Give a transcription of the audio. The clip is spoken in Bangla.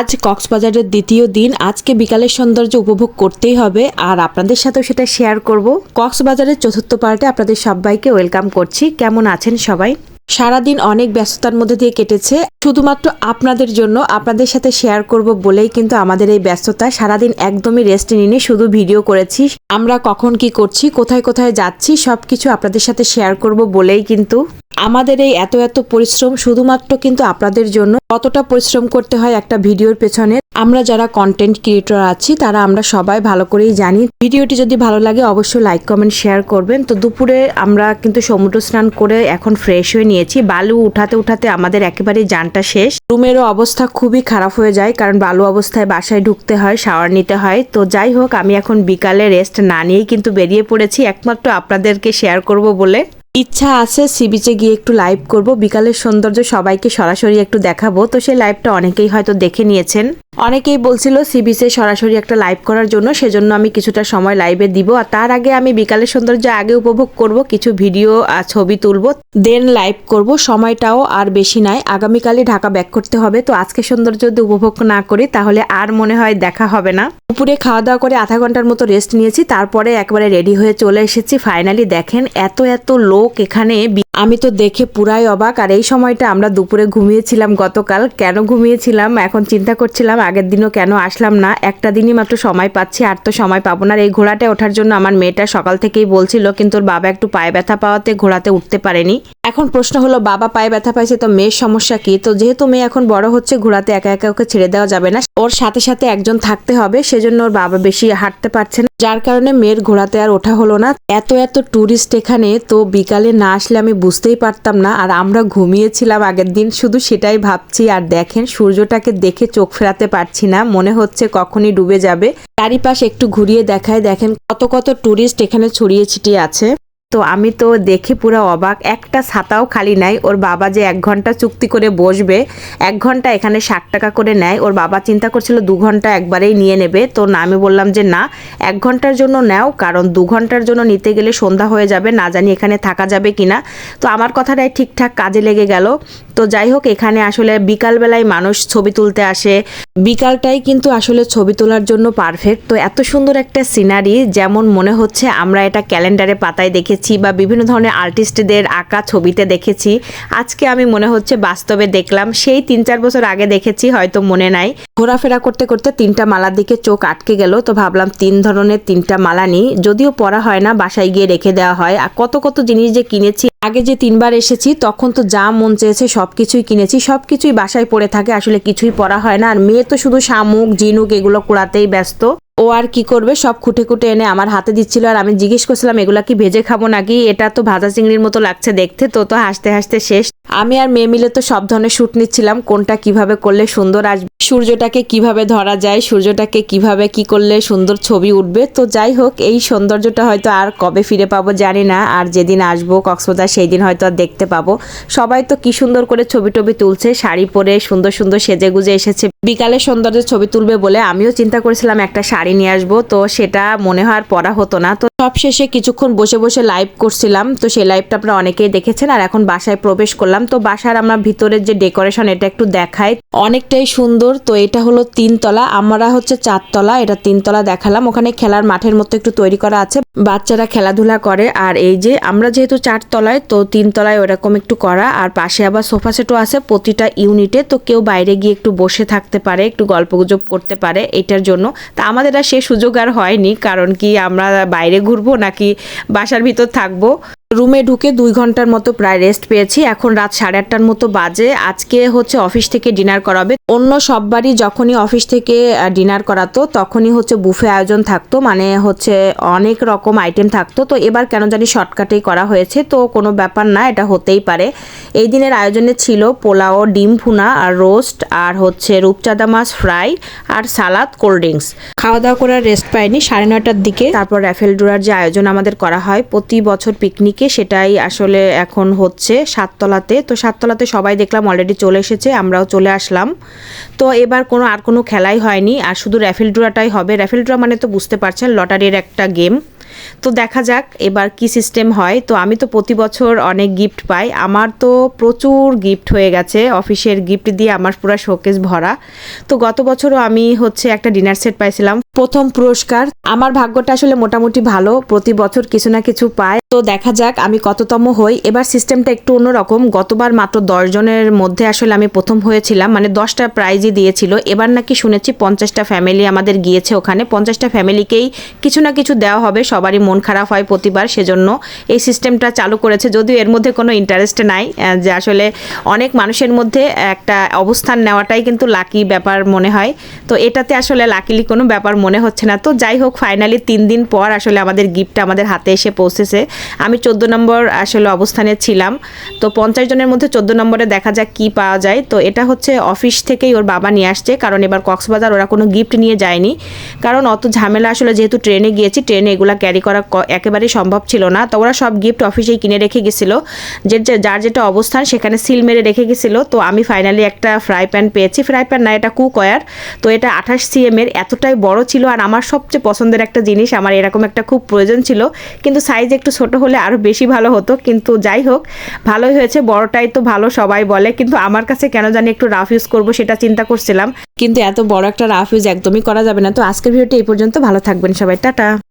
আজ কক্সবাজারের দ্বিতীয় দিন। আজকে বিকালের সৌন্দর্য উপভোগ করতেই হবে। আর আপনাদের সাথেও সেটা শেয়ার করব। কক্সবাজারের চতুর্থ পার্টে আপনাদের সবাইকে ওয়েলকাম করছি। কেমন আছেন সবাই? সারাদিন অনেক ব্যস্ততার মধ্যে দিয়ে কেটেছে। শুধুমাত্র আপনাদের জন্য আপনাদের সাথে শেয়ার করব বলেই কিন্তু আমাদের এই ব্যস্ততা। সারাদিন একদমই রেস্ট নিয়ে শুধু ভিডিও করেছি। আমরা কখন কি করছি, কোথায় কোথায় যাচ্ছি, সবকিছু আপনাদের সাথে শেয়ার করব বলেই কিন্তু আমাদের এই এত এত পরিশ্রম শুধুমাত্র কিন্তু আপনাদের জন্য কতটা পরিশ্রম করতে হয় একটা ভিডিওর পেছনে। আমরা যারা কন্টেন্ট ক্রিয়েটর আছি, তারা আমরা সবাই ভালো করেই জানি। ভিডিওটি যদি ভালো লাগে, অবশ্যই লাইক কমেন্ট শেয়ার করবেন। তো দুপুরে আমরা কিন্তু সমুদ্র স্নান করে এখন ফ্রেশ হয়ে নিয়েছি। বালু উঠাতে উঠাতে আমাদের একেবারেই যানটা শেষ। রুমেরও অবস্থা খুবই খারাপ হয়ে যায়, কারণ বালু অবস্থায় বাসায় ঢুকতে হয় শাওয়ার নিতে হয়। তো যাই হোক, আমি এখন বিকালে রেস্ট না নিয়েই কিন্তু বেরিয়ে পড়েছি। একমাত্র আপনাদেরকে শেয়ার করব বলে। ইচ্ছা আছে সি বিচে গিয়ে একটু লাইভ করব। বিকালের সৌন্দর্য সবাইকে সরাসরি একটু দেখাবো। তো সেই লাইভটা অনেকেই হয়তো দেখে নিয়েছেন। অনেকেই বলছিল সি বিচে সরাসরি একটা লাইভ করার জন্য, সেজন্য আমি কিছুটা সময় লাইভে দিব। আর তার আগে আমি বিকালের সৌন্দর্য আগে উপভোগ করব, কিছু ভিডিও ছবি তুলব দেন লাইভ করব। সময়টাও আর বেশি নাই। আগামীকালই ঢাকা ব্যাক করতে হবে। তো আজকে সৌন্দর্য যদি উপভোগ না করি, তাহলে আর মনে হয় দেখা হবে না। দুপুরে খাওয়া দাওয়া করে আধা ঘণ্টার মতো রেস্ট নিয়েছি। তারপরে একবারে রেডি হয়ে চলে এসেছি। ফাইনালি দেখেন, এত এত লোক এখানে। আমি তো দেখে পুরাই অবাক। আর এই সময়টা আমরা দুপুরে ঘুমিয়েছিলাম গতকাল। কেন ঘুমিয়েছিলাম? এখন চিন্তা করছিলাম আগের দিনও কেন আসলাম না? একটা দিনই মাত্র সময় পাচ্ছি, আর তো সময় পাবো না। এই ঘোড়াটা ওঠার জন্য আমার মেয়েটা সকাল থেকেই বলছিল, কিন্তু ওর বাবা একটু পায়ে ব্যথা পাওয়াতে ঘোড়াতে উঠতে পারেনি। এখন প্রশ্ন হলো, বাবা পায়ে ব্যথা পাইছে তো মেয়ের সমস্যা কি? তো যেহেতু মেয়ে এখন বড় হচ্ছে, ঘোড়াতে একা একা ওকে ছেড়ে দেওয়া যাবে না। ওর সাথে সাথে একজন থাকতে হবে, সেজন্য ওর বাবা বেশি হাঁটতে পারছে না। যার কারণে মেয়ের ঘোড়াতে আর ওঠা হলো না। এত এত ট্যুরিস্ট এখানে, তো বিকালে না আসলে আমি বুঝতেই পারতাম না। আর আমরা ঘুমিয়েছিলাম আগের দিন, শুধু সেটাই ভাবছি। আর দেখেন, সূর্যটাকে দেখে চোখ ফেরাতে পারছি না। মনে হচ্ছে কখনই ডুবে যাবে। চারিপাশ একটু ঘুরিয়ে দেখায়, দেখেন কত কত ট্যুরিস্ট এখানে ছড়িয়ে ছিটিয়ে আছে। তো আমি তো দেখে পুরো অবাক। একটা ছাতাও খালি নাই। ওর বাবা যে এক ঘণ্টা চুক্তি করে বসবে, এক ঘণ্টা এখানে ষাট টাকা করে নেয়। ওর বাবা চিন্তা করছিল দু ঘণ্টা একবারেই নিয়ে নেবে। তো না, আমি বললাম যে না, এক ঘণ্টার জন্য নেও, কারণ দু ঘণ্টার জন্য নিতে গেলে সন্ধ্যা হয়ে যাবে। না জানি এখানে থাকা যাবে কিনা। তো আমার কথাটাই ঠিকঠাক কাজে লেগে গেল। তো যাই হোক, এখানে আসলে বিকালবেলায় মানুষ ছবি তুলতে আসে। বিকালটাই কিন্তু আসলে ছবি তোলার জন্য পারফেক্ট তো এত সুন্দর একটা সিনারি যেমন মনে হচ্ছে আমরা এটা ক্যালেন্ডারে পাতায় দেখেছি বা বিভিন্ন ধরনের আর্টিস্টদের আঁকা ছবিতে দেখেছি। আজকে আমি মনে হচ্ছে বাস্তবে দেখলাম, সেই তিন চার বছর আগে দেখেছি, হয়তো মনে নাই। ঘোরাফেরা করতে করতে তিনটা মালার দিকে চোখ আটকে গেল, তো ভাবলাম তিন ধরনের তিনটা মালা নিই। যদিও পরা হয় না, বাসায় গিয়ে রেখে দেওয়া হয়। আর কত কত জিনিস যে কিনেছি আগে যে তিনবার এসেছি, তখন তো যা মন চেয়েছে সব কিছুই কিনেছি সব কিছুই বাসায় পড়ে থাকে, আসলে কিছুই পড়া হয় না। আর মেয়ে তো শুধু শামুক, জিনুক এগুলো কুড়াতেই ব্যস্ত। ও আর কি করবে? সব খুঁটে খুঁটে এনে আমার হাতে দিচ্ছিল আর আমি জিজ্ঞেস করছিলাম, এগুলা কি ভেজে খাব নাকি? এটা তো ভাজা চিংড়ির মতো লাগছে দেখতে। তো তো হাসতে হাসতে শেষ। আমি আর মেয়ে মিলে তো সব ধরনের শ্যুট নিচ্ছিলাম, কোনটা কীভাবে করলে সুন্দর আসবে সূর্যটাকে কীভাবে ধরা যায়, সূর্যটাকে কীভাবে কি করলে সুন্দর ছবি উঠবে? তো যাই হোক, এই সৌন্দর্যটা হয়তো আর কবে ফিরে পাবো জানি না, আর যেদিন আসব কক্সবাজার সেই দিন হয়তো আর দেখতে পাবো। সবাই তো কি সুন্দর করে ছবি টবি তুলছে, শাড়ি পরে সুন্দর সুন্দর সেজে গুজে এসেছে। বিকালে সৌন্দর্যের ছবি তুলবে বলে আমিও চিন্তা করেছিলাম একটা শাড়ি নিয়ে আসব তো সেটা মনে হয় আর হতো না। তো সব শেষে কিছুক্ষণ বসে বসে লাইভ করছিলাম। তো সেই লাইভটা আপনারা অনেকেই দেখেছেন আর এখন বাসায় প্রবেশ করলাম। তো বাসার আমরা ভিতরের যে ডেকোরেশন এটা একটু দেখাই। অনেকটাই সুন্দর। তো এটা হলো তিনতলা। আমরা হচ্ছে চারতলা। এটা তিনতলা দেখালাম। ওখানে খেলার মাঠের মতো একটু তৈরি করা আছে। বাচ্চারা খেলাধুলা করে। আর এই যে আমরা যেহেতু চারতলায়, তো তিনতলায় ওরকম একটু করা। আর পাশে আবার সোফা সেটও আছে প্রতিটা ইউনিটে তো কেউ বাইরে গিয়ে একটু বসে থাকতে পারে, একটু গল্পগুজব করতে পারে এটার জন্য। তা আমাদের আর সে সুযোগ আর হয়নি। কারণ কি আমরা বাইরে ঘুরবো নাকি বাসার ভিতর থাকব? রুমে ঢুকে দুই ঘণ্টার মতো প্রায় রেস্ট পেয়েছি। এখন রাত সাড়ে আটটার মতো বাজে। আজকে হচ্ছে অফিস থেকে ডিনার করাবে। অন্য সববারই যখনই অফিস থেকে ডিনার করাতো, তখনই হচ্ছে বুফে আয়োজন থাকতো। মানে হচ্ছে অনেক রকম আইটেম থাকতো। তো এবার কেন জানি শর্টকাটেই করা হয়েছে। তো কোনো ব্যাপার না, এটা হতেই পারে। এই দিনের আয়োজনে ছিল পোলাও, ডিম ভুনা, আর রোস্ট আর হচ্ছে রূপচাঁদা মাছ ফ্রাই আর সালাদ কোল্ড ড্রিঙ্কস খাওয়া দাওয়া করার রেস্ট পাইনি। সাড়ে নটার দিকে তারপর র্যাফেল ডুরার যে আয়োজন আমাদের করা হয়, প্রতি বছর পিকনিকে সেটাই আসলে এখন হচ্ছে সাততলাতে। তো সাততলাতে সবাই দেখলাম অলরেডি চলে এসেছে, আমরাও চলে আসলাম। তো এবার কোনো, আর কোনো খেলাই হয়নি, আর শুধু র্যাফেল ড্রাটাই হবে। র্যাফেল ড্রা মানে তো বুঝতে পারছেন, লটারির একটা গেম। তো দেখা যাক এবার কি সিস্টেম হয়। তো আমি তো প্রতি বছর অনেক গিফট পাই। আমার তো প্রচুর গিফট হয়ে গেছে। অফিসের গিফট দিয়ে আমার পুরো শোকেস ভরা। তো গত বছরও আমি হচ্ছে একটা ডিনার সেট পাইছিলাম। প্রথম পুরস্কার। আমার ভাগ্যটা আসলে মোটামুটি ভালো। প্রতি বছর কিছু না কিছু পায়। তো দেখা যাক আমি কততম হই। এবার সিস্টেমটা একটু অন্যরকম। গতবার মাত্র দশজনের মধ্যে আসলে আমি প্রথম হয়েছিলাম। মানে দশটা প্রাইজই দিয়েছিল। এবার নাকি শুনেছি পঞ্চাশটা ফ্যামিলি আমাদের গিয়েছে ওখানে। পঞ্চাশটা ফ্যামিলিকেই কিছু না কিছু দেওয়া হবে। সবারই মন খারাপ হয় প্রতিবার সেজন্য এই সিস্টেমটা চালু করেছে। যদিও এর মধ্যে কোনো ইন্টারেস্ট নাই যে আসলে অনেক মানুষের মধ্যে একটা অবস্থান নেওয়াটাই কিন্তু লাকি ব্যাপার মনে হয়। তো এটাতে আসলে লাকিলি কোনো ব্যাপার মনে হচ্ছে না। তো যাই হোক ফাইনালি তিন দিন পর আসলে আমাদের গিফটটা আমাদের হাতে এসে পৌঁছেছে। আমি চোদ্দ নম্বর আসলে অবস্থানে ছিলাম। তো পঞ্চাশ জনের মধ্যে চোদ্দ নম্বরে দেখা যাক কি পাওয়া যায়। তো এটা হচ্ছে অফিস থেকেই ওর বাবা নিয়ে আসছে। কারণ এবার কক্সবাজার ওরা কোনো গিফট নিয়ে যায়নি। কারণ অত ঝামেলা আসলে যেহেতু ট্রেনে গিয়েছি ট্রেনে এগুলা ক্যারি করা একেবারেই সম্ভব ছিল না। তো ওরা সব গিফট অফিসেই কিনে রেখে গেছিল। যে যার যেটা অবস্থান সেখানে সিল মেরে রেখে গেছিল। তো আমি ফাইনালি একটা ফ্রাই প্যান পেয়েছি। ফ্রাই প্যান না, এটা কুক ওয়ার তো এটা আঠাশ সিএম এর। এতটাই বড় ছিল আর আমার সবচেয়ে পছন্দের একটা জিনিস, আমার এরকম একটা খুব প্রয়োজন ছিল। কিন্তু সাইজ একটু ছোট হলে আরও বেশি ভালো হতো। কিন্তু যাই হোক, ভালোই হয়েছে। বড়টাই তো ভালো সবাই বলে। কিন্তু আমার কাছে কেন জানি একটু রাফ ইউজ করব সেটা চিন্তা করছিলাম। কিন্তু এত বড় একটা রাফ ইউজ একদমই করা যাবে না। তো আজকের ভিডিওটি এই পর্যন্ত। ভালো থাকবেন সবাই। টাটা।